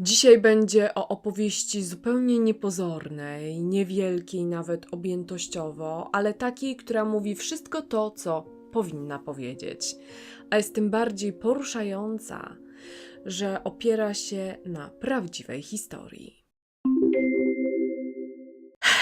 Dzisiaj będzie o opowieści zupełnie niepozornej, niewielkiej nawet objętościowo, ale takiej, która mówi wszystko to, co powinna powiedzieć. A jest tym bardziej poruszająca, że opiera się na prawdziwej historii.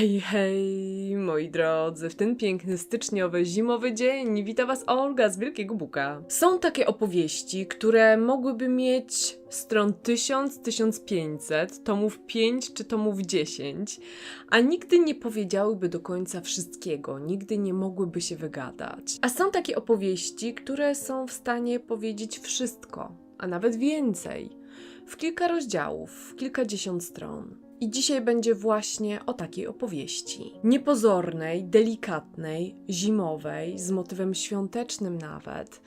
Hej, hej, moi drodzy, w ten piękny styczniowy, zimowy dzień wita Was Olga z Wielkiego Buka. Są takie opowieści, które mogłyby mieć stron 1000-1500, tomów 5 czy tomów 10, a nigdy nie powiedziałyby do końca wszystkiego, nigdy nie mogłyby się wygadać. A są takie opowieści, które są w stanie powiedzieć wszystko, a nawet więcej, w kilka rozdziałów, w kilkadziesiąt stron. I dzisiaj będzie właśnie o takiej opowieści. Niepozornej, delikatnej, zimowej, z motywem świątecznym nawet.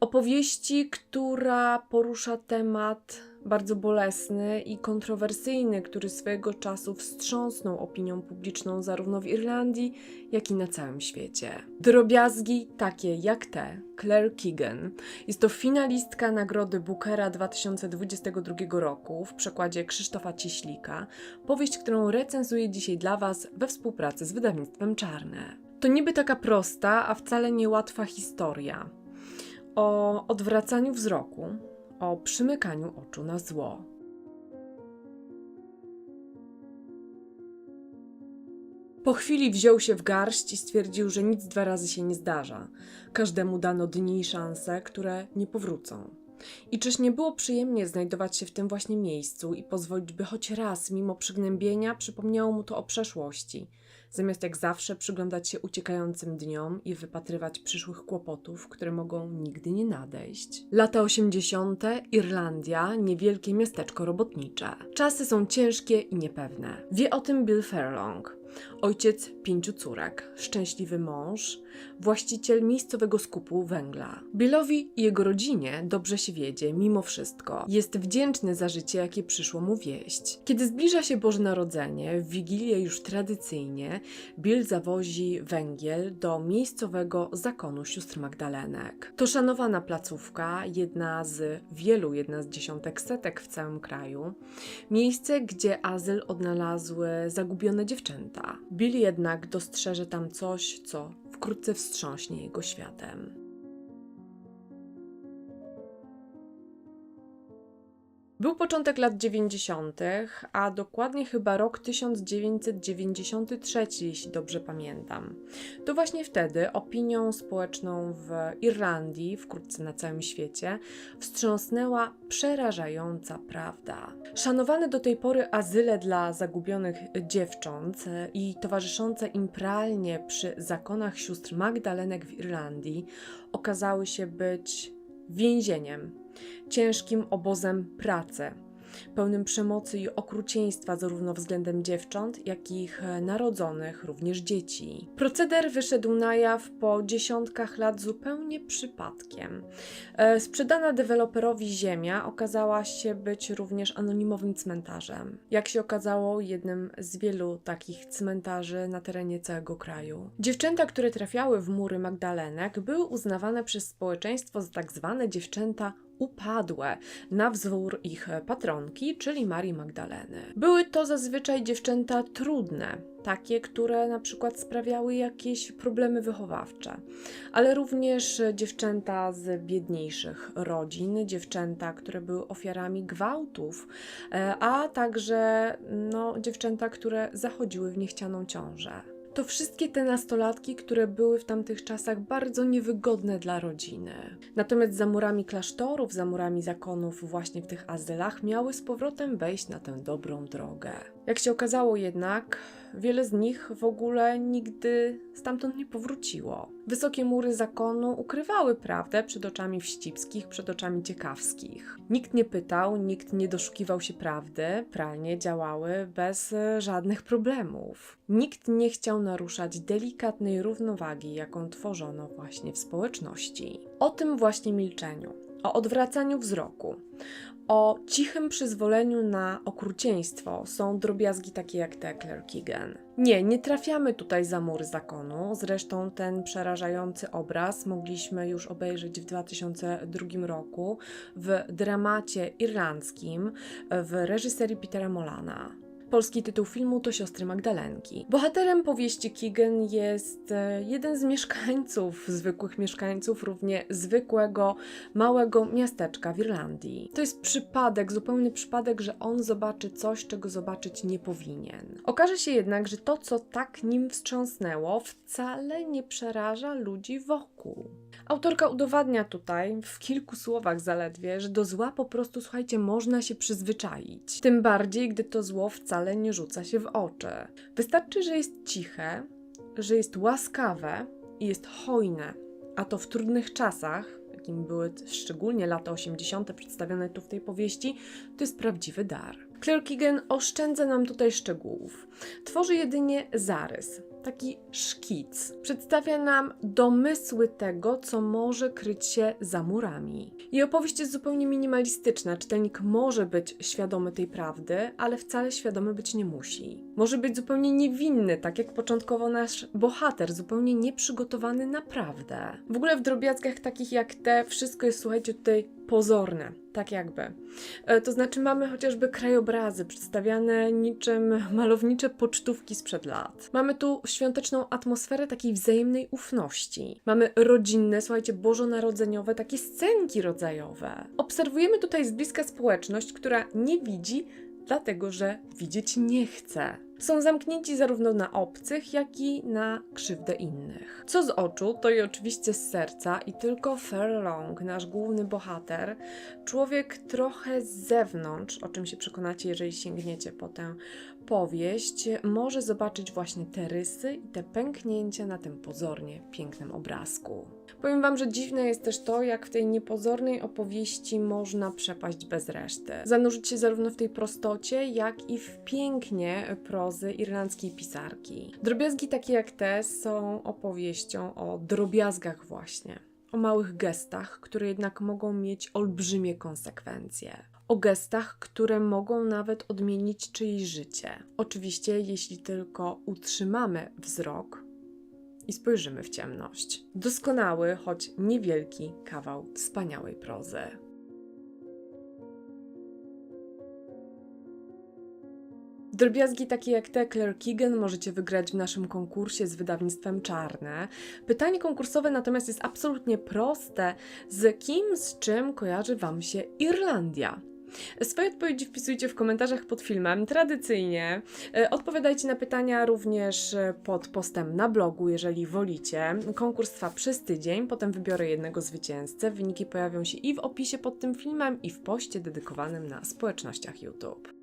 Opowieści, która porusza temat bardzo bolesny i kontrowersyjny, który swojego czasu wstrząsnął opinią publiczną zarówno w Irlandii, jak i na całym świecie. Drobiazgi takie jak te Claire Keegan. Jest to finalistka Nagrody Bookera 2022 roku w przekładzie Krzysztofa Cieślika. Powieść, którą recenzuję dzisiaj dla Was we współpracy z wydawnictwem Czarne. To niby taka prosta, a wcale niełatwa historia o odwracaniu wzroku, o przymykaniu oczu na zło. Po chwili wziął się w garść i stwierdził, że nic dwa razy się nie zdarza. Każdemu dano dni i szanse, które nie powrócą. I czyż nie było przyjemnie znajdować się w tym właśnie miejscu i pozwolić, by choć raz, mimo przygnębienia, przypomniało mu to o przeszłości, zamiast jak zawsze przyglądać się uciekającym dniom i wypatrywać przyszłych kłopotów, które mogą nigdy nie nadejść. Lata 80. Irlandia, niewielkie miasteczko robotnicze. Czasy są ciężkie i niepewne. Wie o tym Bill Fairlong. Ojciec pięciu córek, szczęśliwy mąż, właściciel miejscowego skupu węgla. Billowi i jego rodzinie dobrze się wiedzie, mimo wszystko. Jest wdzięczny za życie, jakie przyszło mu wieść. Kiedy zbliża się Boże Narodzenie, w Wigilię już tradycyjnie, Bill zawozi węgiel do miejscowego zakonu sióstr Magdalenek. To szanowana placówka, jedna z wielu, jedna z dziesiątek setek w całym kraju. Miejsce, gdzie azyl odnalazły zagubione dziewczęta. Bill jednak dostrzeże tam coś, co wkrótce wstrząśnie jego światem. Był początek lat 90., a dokładnie chyba rok 1993, jeśli dobrze pamiętam. To właśnie wtedy opinią społeczną w Irlandii, wkrótce na całym świecie, wstrząsnęła przerażająca prawda. Szanowane do tej pory azyle dla zagubionych dziewcząt i towarzyszące im pralnie przy zakonach sióstr Magdalenek w Irlandii okazały się być więzieniem ciężkim obozem pracy, pełnym przemocy i okrucieństwa zarówno względem dziewcząt, jak i ich e, narodzonych, również dzieci. Proceder wyszedł na jaw po dziesiątkach lat zupełnie przypadkiem. E, Sprzedana deweloperowi ziemia okazała się być również anonimowym cmentarzem. Jak się okazało, jednym z wielu takich cmentarzy na terenie całego kraju. Dziewczęta, które trafiały w mury Magdalenek, były uznawane przez społeczeństwo za tak zwane dziewczęta upadłe, na wzór ich patronki, czyli Marii Magdaleny. Były to zazwyczaj dziewczęta trudne, takie, które na przykład sprawiały jakieś problemy wychowawcze, ale również dziewczęta z biedniejszych rodzin, dziewczęta, które były ofiarami gwałtów, e, a także no, dziewczęta, które zachodziły w niechcianą ciążę. To wszystkie te nastolatki, które były w tamtych czasach bardzo niewygodne dla rodziny. Natomiast za murami klasztorów, za murami zakonów, właśnie w tych azylach, miały z powrotem wejść na tę dobrą drogę. Jak się okazało jednak, wiele z nich w ogóle nigdy stamtąd nie powróciło. Wysokie mury zakonu ukrywały prawdę przed oczami wścibskich, przed oczami ciekawskich. Nikt nie pytał, nikt nie doszukiwał się prawdy, pralnie działały bez e, żadnych problemów. Nikt nie chciał naruszać delikatnej równowagi, jaką tworzono właśnie w społeczności. O tym właśnie milczeniu o odwracaniu wzroku, o cichym przyzwoleniu na okrucieństwo są drobiazgi takie jak te Claire Keegan. Nie, nie trafiamy tutaj za mur zakonu. Zresztą ten przerażający obraz mogliśmy już obejrzeć w 2002 roku w dramacie irlandzkim w reżyserii Petera Molana. Polski tytuł filmu to Siostry Magdalenki. Bohaterem powieści Keegan jest e, jeden z mieszkańców, zwykłych mieszkańców, równie zwykłego, małego miasteczka w Irlandii. To jest przypadek, zupełny przypadek, że on zobaczy coś, czego zobaczyć nie powinien. Okaże się jednak, że to, co tak nim wstrząsnęło, wcale nie przeraża ludzi wokół. Autorka udowadnia tutaj, w kilku słowach zaledwie, że do zła po prostu, słuchajcie, można się przyzwyczaić. Tym bardziej, gdy to zło wcale nie rzuca się w oczy. Wystarczy, że jest ciche, że jest łaskawe i jest hojne, a to w trudnych czasach, jakim były szczególnie lata 80. przedstawione tu w tej powieści, to jest prawdziwy dar. Claire oszczędza nam tutaj szczegółów. Tworzy jedynie zarys, taki szkic. Przedstawia nam domysły tego, co może kryć się za murami. Jej opowieść jest zupełnie minimalistyczna. Czytelnik może być świadomy tej prawdy, ale wcale świadomy być nie musi. Może być zupełnie niewinny, tak jak początkowo nasz bohater, zupełnie nieprzygotowany na prawdę. W ogóle w drobiazgach takich jak te, wszystko jest, słuchajcie, tutaj pozorne, tak jakby. E, To znaczy mamy chociażby krajobrazy przedstawiane niczym malownicze pocztówki sprzed lat. Mamy tu świąteczną atmosferę takiej wzajemnej ufności. Mamy rodzinne, słuchajcie, bożonarodzeniowe, takie scenki rodzajowe. Obserwujemy tutaj z bliska społeczność, która nie widzi, dlatego że widzieć nie chce. Są zamknięci zarówno na obcych, jak i na krzywdę innych. Co z oczu, to i oczywiście z serca, i tylko Furlong, nasz główny bohater, człowiek trochę z zewnątrz, o czym się przekonacie, jeżeli sięgniecie po tę powieść, może zobaczyć właśnie te rysy i te pęknięcia na tym pozornie pięknym obrazku. Powiem Wam, że dziwne jest też to, jak w tej niepozornej opowieści można przepaść bez reszty. Zanurzyć się zarówno w tej prostocie, jak i w pięknie prozy irlandzkiej pisarki. Drobiazgi takie jak te są opowieścią o drobiazgach właśnie. O małych gestach, które jednak mogą mieć olbrzymie konsekwencje. O gestach, które mogą nawet odmienić czyjeś życie. Oczywiście, jeśli tylko utrzymamy wzrok i spojrzymy w ciemność. Doskonały, choć niewielki kawał wspaniałej prozy. Drobiazgi takie jak te Claire Keegan możecie wygrać w naszym konkursie z wydawnictwem Czarne. Pytanie konkursowe natomiast jest absolutnie proste. Z kim, z czym kojarzy Wam się Irlandia? Swoje odpowiedzi wpisujcie w komentarzach pod filmem. Tradycyjnie e, odpowiadajcie na pytania również e, pod postem na blogu, jeżeli wolicie. Konkurs trwa przez tydzień, potem wybiorę jednego zwycięzcę. Wyniki pojawią się i w opisie pod tym filmem, i w poście dedykowanym na społecznościach YouTube.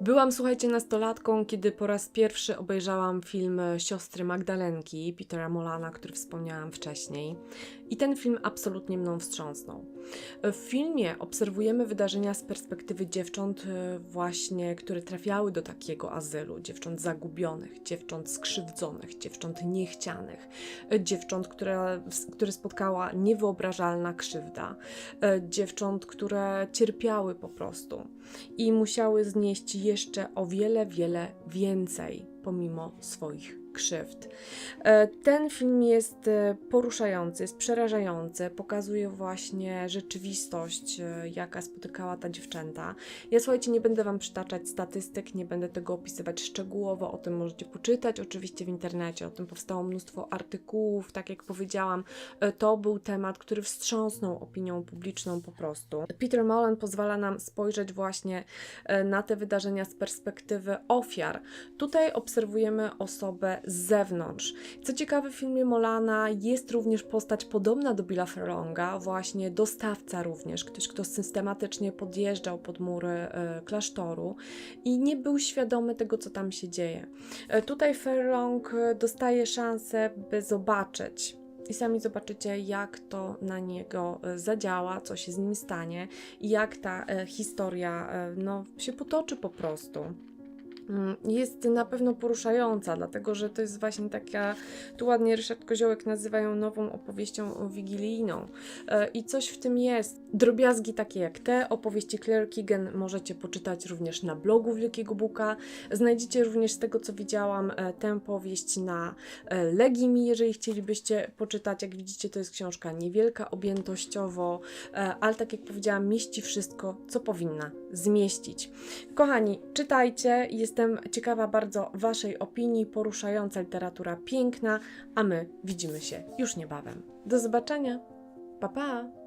Byłam, słuchajcie, nastolatką, kiedy po raz pierwszy obejrzałam film Siostry Magdalenki Petera Molana, który wspomniałam wcześniej. I ten film absolutnie mną wstrząsnął. W filmie obserwujemy wydarzenia z perspektywy dziewcząt, e, właśnie, które trafiały do takiego azylu. Dziewcząt zagubionych, dziewcząt skrzywdzonych, dziewcząt niechcianych, e, dziewcząt, które, które spotkała niewyobrażalna krzywda, e, dziewcząt, które cierpiały po prostu i musiały znieść jeszcze o wiele, wiele więcej pomimo swoich krzywd. E, Ten film jest e, poruszający, jest przerażający, pokazuje właśnie rzeczywistość, e, jaka spotykała ta dziewczęta. Ja słuchajcie, nie będę Wam przytaczać statystyk, nie będę tego opisywać szczegółowo, o tym możecie poczytać oczywiście w internecie, o tym powstało mnóstwo artykułów, tak jak powiedziałam, to był temat, który wstrząsnął opinią publiczną po prostu. Peter Mullen pozwala nam spojrzeć właśnie na te wydarzenia z perspektywy ofiar. Tutaj obserwujemy osobę z zewnątrz. Co ciekawe, w filmie Molana jest również postać podobna do Billa Furlonga, właśnie dostawca również, ktoś, kto systematycznie podjeżdżał pod mury e, klasztoru i nie był świadomy tego, co tam się dzieje. E, tutaj Furlong e, dostaje szansę, by zobaczyć i sami zobaczycie, jak to na niego zadziała, co się z nim stanie i jak ta historia no, się potoczy po prostu. Mm, Jest na pewno poruszająca, dlatego że to jest właśnie taka, tu ładnie Ryszard Koziołek nazywają nową opowieścią wigilijną. E, I coś w tym jest. Drobiazgi takie jak te opowieści Claire Keegan możecie poczytać również na blogu Wielkiego Buka. Znajdziecie również z tego, co widziałam, e, tę powieść na e, Legimi, jeżeli chcielibyście poczytać. Jak widzicie, to jest książka niewielka objętościowo, ale tak jak powiedziałam, mieści wszystko, co powinna zmieścić. Kochani, czytajcie. Jestem ciekawa bardzo Waszej opinii. Poruszająca literatura piękna, a my widzimy się już niebawem. Do zobaczenia. Pa pa!